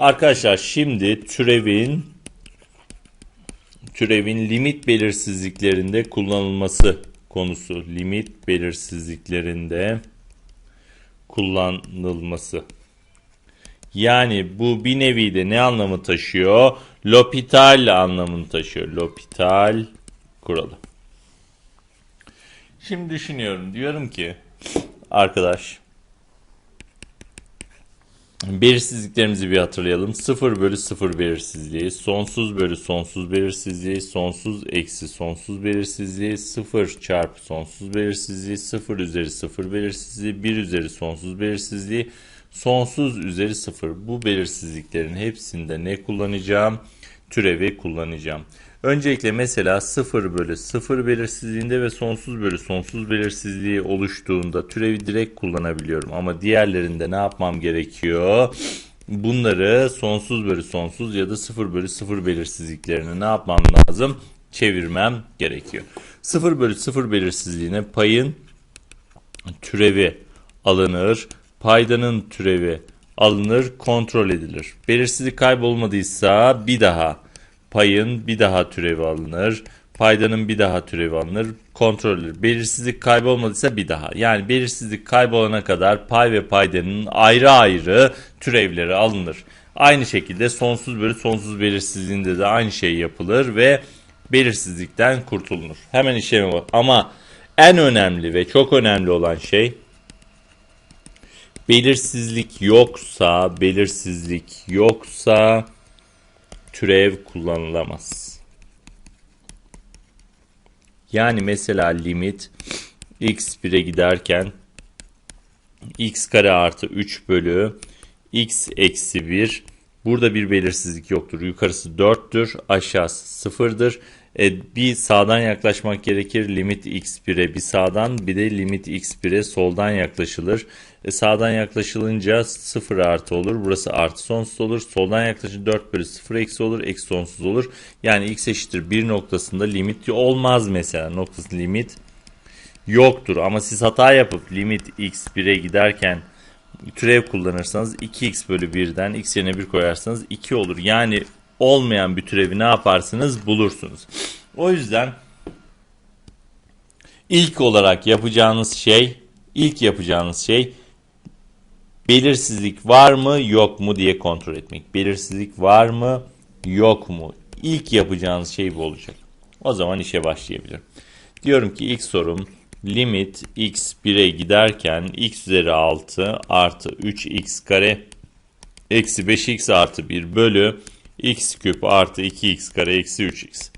Arkadaşlar şimdi türevin türevin limit belirsizliklerinde kullanılması konusu. Limit belirsizliklerinde kullanılması. Yani bu bir nevi de ne anlamı taşıyor? L'Hopital anlamını taşıyor. L'Hopital kuralı. Şimdi düşünüyorum. Diyorum ki arkadaş belirsizliklerimizi bir hatırlayalım. 0 bölü 0 belirsizliği, sonsuz bölü sonsuz belirsizliği, sonsuz eksi sonsuz belirsizliği, 0 çarpı sonsuz belirsizliği, 0 üzeri 0 belirsizliği, 1 üzeri sonsuz belirsizliği, sonsuz üzeri 0. Bu belirsizliklerin hepsinde ne kullanacağım? Türevi kullanacağım. Öncelikle mesela 0 bölü 0 belirsizliğinde ve sonsuz bölü sonsuz belirsizliği oluştuğunda türevi direkt kullanabiliyorum. Ama diğerlerinde ne yapmam gerekiyor? Bunları sonsuz bölü sonsuz ya da 0 bölü 0 belirsizliklerini ne yapmam lazım? Çevirmem gerekiyor. 0 bölü 0 belirsizliğine payın türevi alınır. Paydanın türevi alınır, kontrol edilir. Belirsizlik kaybolmadıysa bir daha payın bir daha türevi alınır. Paydanın bir daha türevi alınır. Kontrol edilir. Belirsizlik kaybolmadıysa bir daha. Yani belirsizlik kaybolana kadar pay ve paydanın ayrı ayrı türevleri alınır. Aynı şekilde sonsuz bölü sonsuz belirsizliğinde de aynı şey yapılır ve belirsizlikten kurtulunur. Hemen işleme bak. Ama en önemli ve çok önemli olan şey belirsizlik yoksa, belirsizlik yoksa türev kullanılamaz. Yani mesela limit x 1'e giderken x kare artı 3 bölü x eksi 1 burada bir belirsizlik yoktur. Yukarısı 4'tür aşağısı 0'dır. E, bir sağdan yaklaşmak gerekir. Limit x1'e bir sağdan bir de limit x1'e soldan yaklaşılır. E, sağdan yaklaşılınca 0 artı olur. Burası artı sonsuz olur. Soldan yaklaşınca 4 bölü 0 eksi olur. Eksi sonsuz olur. Yani x eşittir 1 noktasında limit olmaz mesela. Noktası limit yoktur. Ama siz hata yapıp limit x1'e giderken türev kullanırsanız 2x bölü 1'den x yerine 1 koyarsanız 2 olur. Yani olmayan bir türevi ne yaparsınız bulursunuz. O yüzden ilk olarak yapacağınız şey ilk yapacağınız şey belirsizlik var mı yok mu diye kontrol etmek. Belirsizlik var mı yok mu? İlk yapacağınız şey bu olacak. O zaman işe başlayabilirim. Diyorum ki ilk sorum limit x 1'e giderken x üzeri 6 artı 3x kare eksi 5x artı 1 bölü x küp artı 2x kare eksi 3x.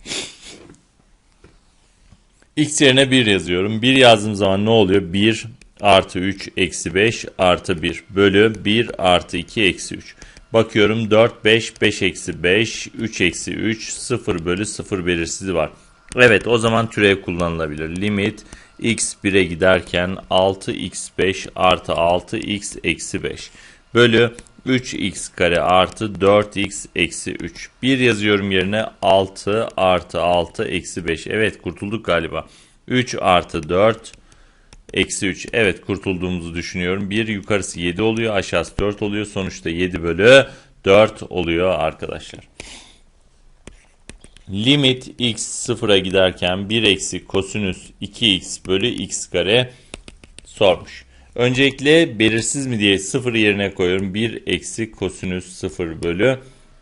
x yerine 1 yazıyorum. 1 yazdığım zaman ne oluyor? 1 artı 3 eksi 5 artı 1 bölü 1 artı 2 eksi 3. Bakıyorum 4, 5, 5 eksi 5, 3 eksi 3, 0 bölü 0 belirsizliği var. Evet o zaman türev kullanılabilir. Limit x 1'e giderken 6x5 artı 6x eksi 5 bölü 3x kare artı 4x eksi 3. 1 yazıyorum yerine 6 artı 6 eksi 5. Evet kurtulduk galiba. 3 artı 4 eksi 3. Evet kurtulduğumuzu düşünüyorum. 1 yukarısı 7 oluyor aşağısı 4 oluyor. Sonuçta 7 bölü 4 oluyor arkadaşlar. Limit x sıfıra giderken 1 eksi kosinüs 2x bölü x kare sormuş. Öncelikle belirsiz mi diye 0 yerine koyuyorum. 1 eksi kosinüs 0 bölü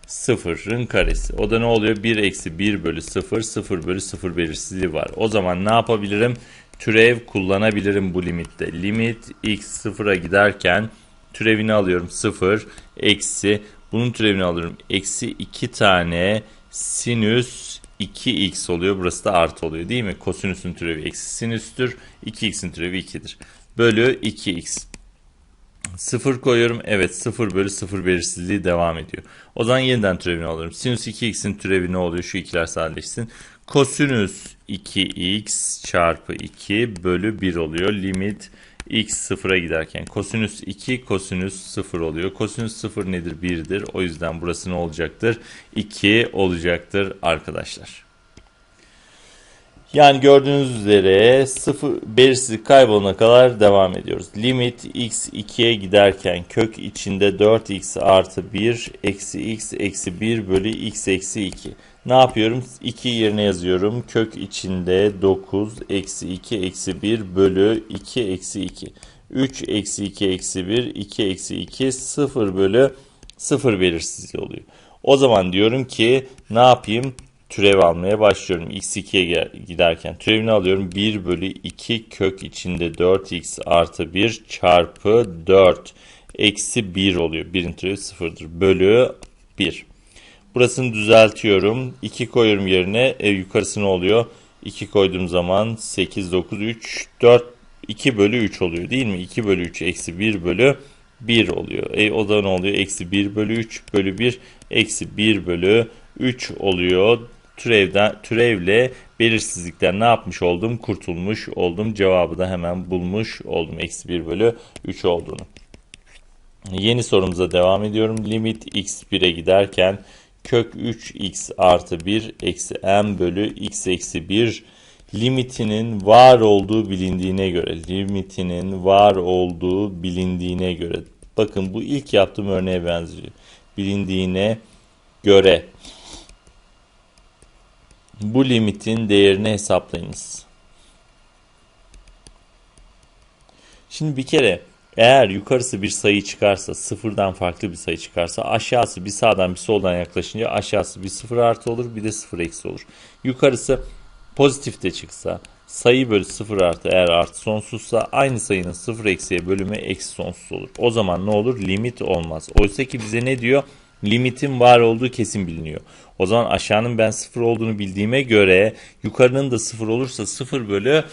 0'ın karesi. O da ne oluyor? 1 eksi 1 bölü 0, 0 bölü 0 belirsizliği var. O zaman ne yapabilirim? Türev kullanabilirim bu limitte. Limit x 0'a giderken türevini alıyorum 0 eksi bunun türevini alıyorum. Eksi 2 tane sinüs 2x oluyor. Burası da artı oluyor değil mi? Kosinüsün türevi eksi sinüstür. 2x'in türevi 2'dir bölü 2x. 0 koyuyorum. Evet 0 bölü 0 belirsizliği devam ediyor. O zaman yeniden türevini alıyorum. Sinüs 2x'in türevi ne oluyor? Şu ikiler sadeleşsin. Kosinüs 2x çarpı 2 bölü 1 oluyor. Limit x sıfıra giderken kosinüs 2 kosinüs 0 oluyor. Kosinüs 0 nedir? 1'dir. O yüzden burası ne olacaktır? 2 olacaktır arkadaşlar. Yani gördüğünüz üzere sıfır belirsizlik kaybolana kadar devam ediyoruz. Limit x 2'ye giderken kök içinde 4x artı 1 eksi x eksi 1 bölü x eksi 2. Ne yapıyorum? 2 yerine yazıyorum. Kök içinde 9 eksi 2 eksi 1 bölü 2 eksi 2. 3 eksi 2 eksi 1 2 eksi 2 0 bölü 0 belirsizliği oluyor. O zaman diyorum ki ne yapayım? Türev almaya başlıyorum. x2'ye giderken türevini alıyorum. 1 bölü 2 kök içinde 4x artı 1 çarpı 4 eksi 1 oluyor. 1'in türevi 0'dır. Bölü 1. Burasını düzeltiyorum. 2 koyuyorum yerine. E, yukarısı ne oluyor? 2 koyduğum zaman 8, 9, 3, 4, 2 bölü 3 oluyor değil mi? 2 bölü 3 eksi 1 bölü 1 oluyor. E, o da ne oluyor? Eksi 1 bölü 3 bölü 1 eksi 1 bölü 3 oluyor. Türevden, türevle belirsizlikten ne yapmış oldum? Kurtulmuş oldum. Cevabı da hemen bulmuş oldum. Eksi 1 bölü 3 olduğunu. Yeni sorumuza devam ediyorum. Limit x 1'e giderken kök 3x artı 1 eksi m bölü x eksi 1 limitinin var olduğu bilindiğine göre limitinin var olduğu bilindiğine göre bakın bu ilk yaptığım örneğe benziyor. Bilindiğine göre bu limitin değerini hesaplayınız. Şimdi bir kere eğer yukarısı bir sayı çıkarsa, sıfırdan farklı bir sayı çıkarsa, aşağısı bir sağdan bir soldan yaklaşınca aşağısı bir sıfır artı olur, bir de sıfır eksi olur. Yukarısı pozitif de çıksa, sayı bölü sıfır artı eğer artı sonsuzsa aynı sayının sıfır eksiye bölümü eksi sonsuz olur. O zaman ne olur? Limit olmaz. Oysa ki bize ne diyor? Limitin var olduğu kesin biliniyor. O zaman aşağının ben sıfır olduğunu bildiğime göre yukarının da sıfır olursa sıfır bölü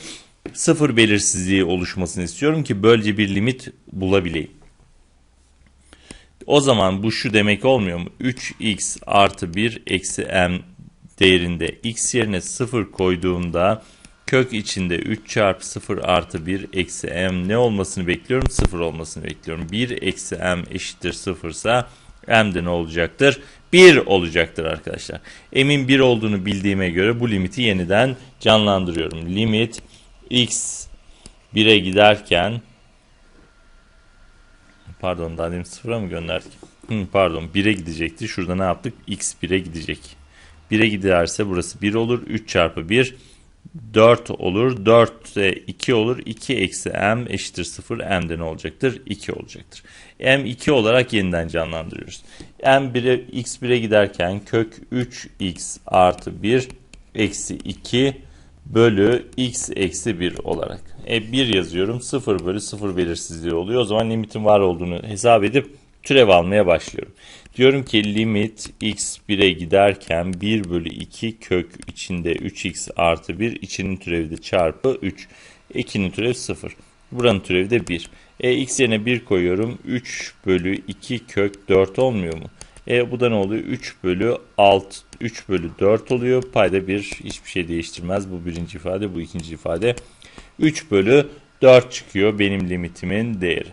sıfır belirsizliği oluşmasını istiyorum ki böylece bir limit bulabileyim. O zaman bu şu demek olmuyor mu? 3x artı 1 eksi m değerinde x yerine 0 koyduğumda kök içinde 3 çarpı 0 artı 1 eksi m ne olmasını bekliyorum? 0 olmasını bekliyorum. 1 eksi m eşittir 0 ise m de ne olacaktır? 1 olacaktır arkadaşlar. M'in 1 olduğunu bildiğime göre bu limiti yeniden canlandırıyorum. Limit x 1'e giderken pardon daha demin 0'a mı gönderdik? Hı, pardon 1'e gidecekti. Şurada ne yaptık? x 1'e gidecek. 1'e giderse burası 1 olur. 3 çarpı 1 4 olur. 4 de 2 olur. 2 eksi m eşittir 0. m de ne olacaktır? 2 olacaktır. m 2 olarak yeniden canlandırıyoruz. m 1'e x 1'e giderken kök 3x artı 1 eksi 2 bölü x eksi 1 olarak. E 1 yazıyorum. 0 bölü 0 belirsizliği oluyor. O zaman limitin var olduğunu hesap edip türev almaya başlıyorum. Diyorum ki limit x 1'e giderken 1 bölü 2 kök içinde 3x artı 1 içinin türevi de çarpı 3. 2'nin türevi 0. Buranın türevi de 1. E, x yerine 1 koyuyorum. 3 bölü 2 kök 4 olmuyor mu? E, bu da ne oluyor? 3 bölü 6, 3 bölü 4 oluyor. Payda 1 hiçbir şey değiştirmez. Bu birinci ifade, bu ikinci ifade. 3 bölü 4 çıkıyor benim limitimin değeri.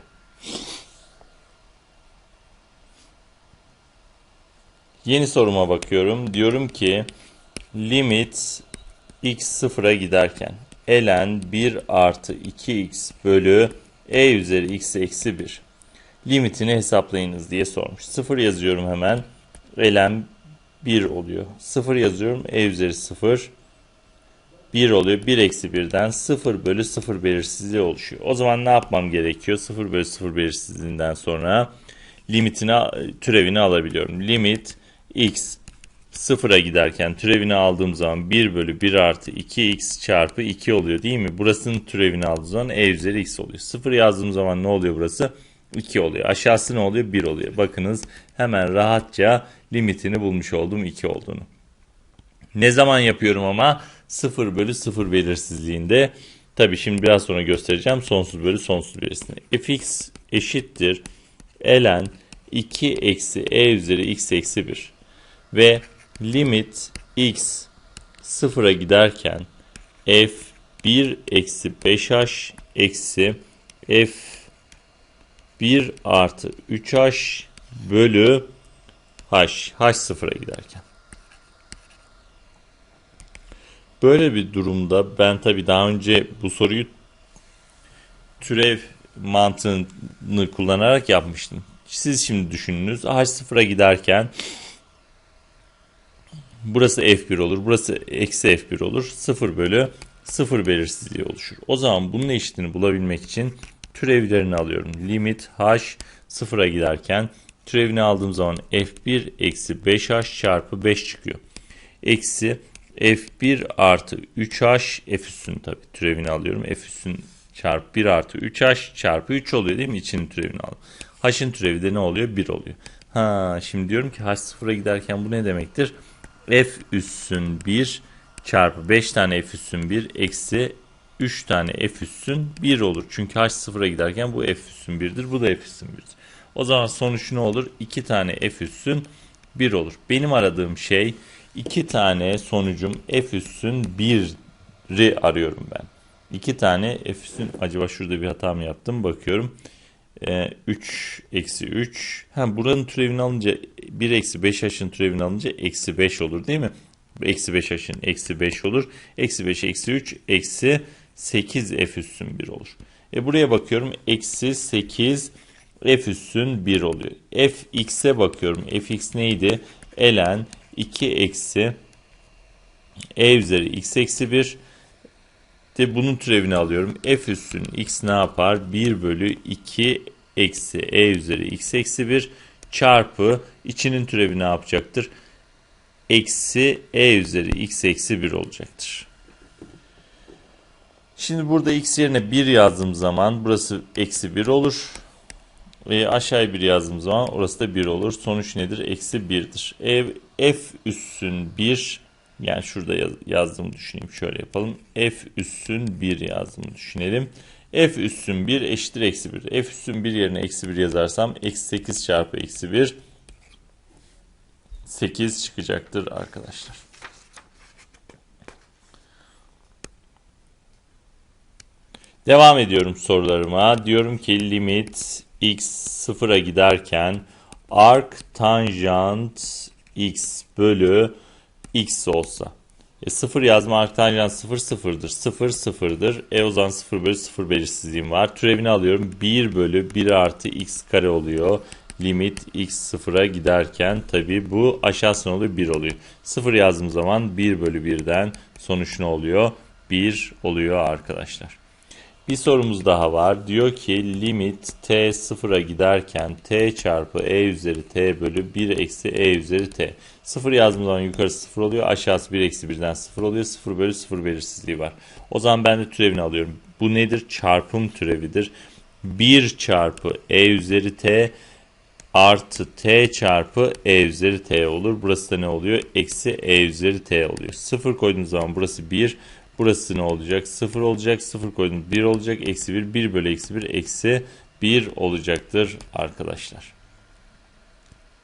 Yeni soruma bakıyorum. Diyorum ki limit x sıfıra giderken ln 1 artı 2x bölü e üzeri x eksi 1 limitini hesaplayınız diye sormuş. 0 yazıyorum hemen. ln 1 oluyor. 0 yazıyorum. e üzeri 0 1 oluyor. 1 eksi 1'den 0 bölü 0 belirsizliği oluşuyor. O zaman ne yapmam gerekiyor? 0 bölü 0 belirsizliğinden sonra limitini, türevini alabiliyorum. Limit x sıfıra giderken türevini aldığım zaman 1 bölü 1 artı 2x çarpı 2 oluyor değil mi? Burasının türevini aldığım zaman e üzeri x oluyor. 0 yazdığım zaman ne oluyor burası? 2 oluyor. Aşağısı ne oluyor? 1 oluyor. Bakınız hemen rahatça limitini bulmuş oldum 2 olduğunu. Ne zaman yapıyorum ama? 0 bölü 0 belirsizliğinde. Tabi şimdi biraz sonra göstereceğim. Sonsuz bölü sonsuz belirsizliğinde. fx eşittir. ln 2 eksi e üzeri x eksi 1 ve limit x sıfıra giderken f 1 eksi 5h eksi f 1 artı 3h bölü h h sıfıra giderken. böyle bir durumda ben tabii daha önce bu soruyu türev mantığını kullanarak yapmıştım. Siz şimdi düşününüz. H sıfıra giderken burası F1 olur. Burası eksi F1 olur. 0 bölü 0 belirsizliği oluşur. O zaman bunun eşitini bulabilmek için türevlerini alıyorum. Limit H sıfıra giderken türevini aldığım zaman F1 eksi 5H çarpı 5 çıkıyor. Eksi F1 artı 3H F üssün tabi türevini alıyorum. F üssün çarpı 1 artı 3H çarpı 3 oluyor değil mi? İçinin türevini al. H'ın türevi de ne oluyor? 1 oluyor. Ha şimdi diyorum ki H sıfıra giderken bu ne demektir? F üssün 1 çarpı 5 tane F üssün 1 eksi 3 tane F üssün 1 olur. Çünkü H sıfıra giderken bu F üssün 1'dir. Bu da F üssün 1'dir. O zaman sonuç ne olur? 2 tane F üssün 1 olur. Benim aradığım şey 2 tane sonucum F üssün 1'i arıyorum ben. 2 tane F üssün acaba şurada bir hata mı yaptım bakıyorum. 3 ee, eksi 3. Ha, buranın türevini alınca 1 eksi 5 h'ın türevini alınca eksi 5 olur değil mi? Eksi 5 h'ın eksi 5 olur. Eksi 5 eksi 3 eksi 8 f üssün 1 olur. E buraya bakıyorum eksi 8 f üssün 1 oluyor. f x'e bakıyorum. f x neydi? ln 2 eksi e üzeri x eksi 1 de bunun türevini alıyorum. F üssün x ne yapar? 1 bölü 2 eksi e üzeri x eksi 1 çarpı içinin türevi ne yapacaktır? Eksi e üzeri x eksi 1 olacaktır. Şimdi burada x yerine 1 yazdığım zaman burası eksi 1 olur. E, aşağıya 1 yazdığım zaman orası da 1 olur. Sonuç nedir? Eksi 1'dir. E, f üssün 1 yani şurada yaz, yazdığımı düşüneyim. Şöyle yapalım. F üssün 1 yazdığımı düşünelim. F üssün 1 eşittir eksi 1. F üssün 1 yerine eksi 1 yazarsam eksi 8 çarpı eksi 1 8 çıkacaktır arkadaşlar. Devam ediyorum sorularıma. Diyorum ki limit x sıfıra giderken arc tanjant x bölü x olsa. E, 0 yazma arctanjant 0 sıfırdır. 0 sıfırdır. E o zaman 0 bölü 0 belirsizliğim var. Türevini alıyorum. 1 bölü 1 artı x kare oluyor. Limit x sıfıra giderken tabi bu aşağısına oluyor 1 oluyor. 0 yazdığım zaman 1 bölü 1'den sonuç ne oluyor? 1 oluyor arkadaşlar. Bir sorumuz daha var. Diyor ki limit t sıfıra giderken t çarpı e üzeri t bölü 1 eksi e üzeri t. Sıfır yazdığım zaman yukarısı sıfır oluyor. Aşağısı 1 eksi 1'den sıfır oluyor. Sıfır bölü sıfır belirsizliği var. O zaman ben de türevini alıyorum. Bu nedir? Çarpım türevidir. 1 çarpı e üzeri t artı t çarpı e üzeri t olur. Burası da ne oluyor? Eksi e üzeri t oluyor. Sıfır koyduğunuz zaman burası 1. Burası ne olacak? 0 olacak. 0 koydum 1 olacak. Eksi 1. 1 bölü eksi 1 eksi 1 olacaktır arkadaşlar.